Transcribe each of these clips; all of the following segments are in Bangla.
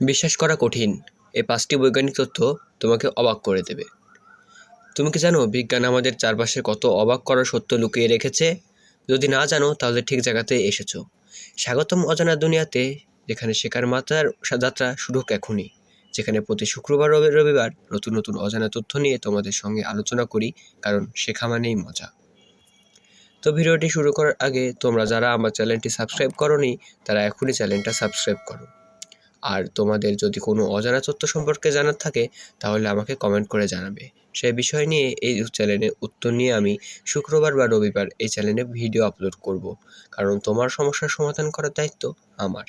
বিশ্বাস করা কঠিন। এই পাঁচটি বৈজ্ঞানিক তথ্য তোমাকে অবাক করে দেবে। তুমি কি জানো, বিজ্ঞান আমাদের চারপাশে কত অবাক করার সত্য লুকিয়ে রেখেছে? যদি না জানো, তাহলে ঠিক জায়গাতে এসেছ। স্বাগতম অজানা দুনিয়াতে, যেখানে শেখার মাত্রার যাত্রা শুরু হোক এখনই, যেখানে প্রতি শুক্রবার রবিবার নতুন নতুন অজানা তথ্য নিয়ে তোমাদের সঙ্গে আলোচনা করি, কারণ শেখা মানেই মজা। তো ভিডিওটি শুরু করার আগে তোমরা যারা আমার চ্যানেলটি সাবস্ক্রাইব করনি, তারা এখনই চ্যানেলটা সাবস্ক্রাইব করো। আর তোমাদের যদি কোনো অজানা তথ্য সম্পর্কে জানার থাকে, তাহলে আমাকে কমেন্ট করে জানাবে। সেই বিষয় নিয়ে এই চ্যানেলে উত্তর নিয়ে আমি শুক্রবার বা রবিবার এই চ্যানেলে ভিডিও আপলোড করব, কারণ তোমার সমস্যার সমাধান করার দায়িত্ব আমার।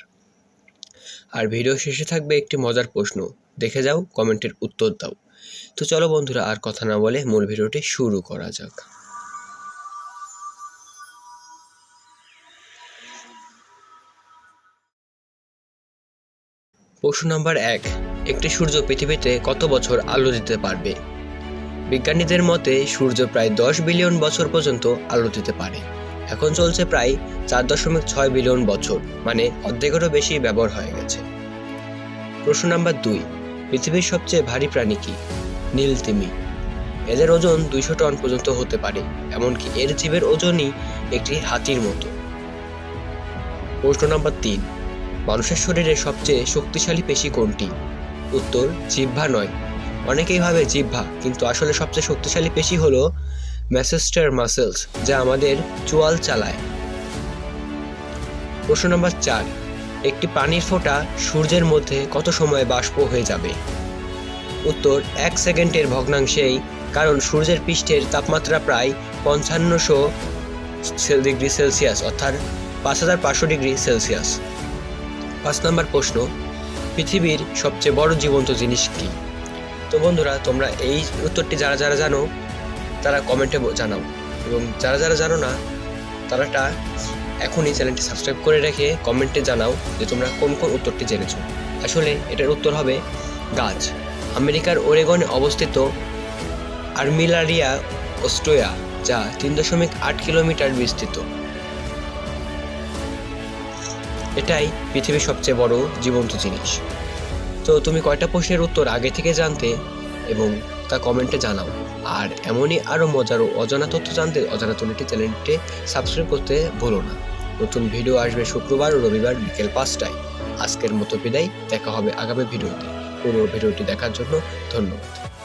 আর ভিডিও শেষে থাকবে একটি মজার প্রশ্ন, দেখে যাও কমেন্টের উত্তর দাও। তো চলো বন্ধুরা, আর কথা না বলে মূল ভিডিওটি শুরু করা যাক। প্রশ্ন নাম্বার এক, একটি সূর্য পৃথিবীতে কত বছর আলো দিতে পারবে? বিজ্ঞানীদের মতে, সূর্য প্রায় দশ বিলিয়ন বছর পর্যন্ত আলো দিতে পারে। এখন চলছে প্রায় চার দশমিক ছয় বিলিয়ন বছর মানে অর্ধেকেরও বেশি ব্যবহার হয়ে গেছে। প্রশ্ন নাম্বার দুই, পৃথিবীর সবচেয়ে ভারী প্রাণী কি? নীল তিমি। এদের ওজন দুইশো টন পর্যন্ত হতে পারে, এমনকি এর জীবের ওজনই একটি হাতির মতো। প্রশ্ন নাম্বার তিন মানুষের শরীরে সবচেয়ে শক্তিশালী পেশি কোনটি? উত্তর, জিহ্বা নয়। অনেকেই ভাবে জিহ্বা, কিন্তু আসলে সবচেয়ে শক্তিশালী পেশি হলো ম্যাসেস্টার মাসেলস, যা আমাদের চোয়াল চালায়। প্রশ্ন নম্বর চার, একটি পানির ফোঁটা সূর্যের মধ্যে কত সময় বাষ্প হয়ে যাবে? উত্তর, এক সেকেন্ডের ভগ্নাংশেই, কারণ সূর্যের পৃষ্ঠের তাপমাত্রা প্রায় পঞ্চান্নশো ডিগ্রি সেলসিয়াস, অর্থাৎ পাঁচ হাজার পাঁচশো ডিগ্রি সেলসিয়াস। পাঁচ নম্বর প্রশ্ন, পৃথিবীর সবচেয়ে বড় জীবন্ত জিনিস কি? তো বন্ধুরা, তোমরা এই উত্তরটি যারা যারা জানো, তারা কমেন্টে জানাও। এবং যারা যারা জানো না তারাটা এখনই চ্যানেলটি সাবস্ক্রাইব করে রেখে কমেন্টে জানাও যে তোমরা কোন কোন উত্তরটি জেনেছো। আসলে এটার উত্তর হবে গাছ। আমেরিকার ওরেগনে অবস্থিত আর্মিলারিয়া অস্ট্রিয়া যা তিন দশমিক আট কিলোমিটার বিস্তৃত। এটাই পৃথিবীর সবচেয়ে বড় জীবন্ত জিনিস। তো তুমি কয়টা প্রশ্নের উত্তর আগে থেকে জানতে এবং তা কমেন্টে জানাও। আর এমনই আরও মজার ও অজানা তথ্য জানতে অজানা তলিটি চ্যানেলটি সাবস্ক্রাইব করতে ভুলো না। নতুন ভিডিও আসবে শুক্রবার ও রবিবার বিকেল পাঁচটায়। আজকের মতো বিদায়, দেখা হবে আগামী ভিডিওতে। পুরো ভিডিওটি দেখার জন্য ধন্যবাদ।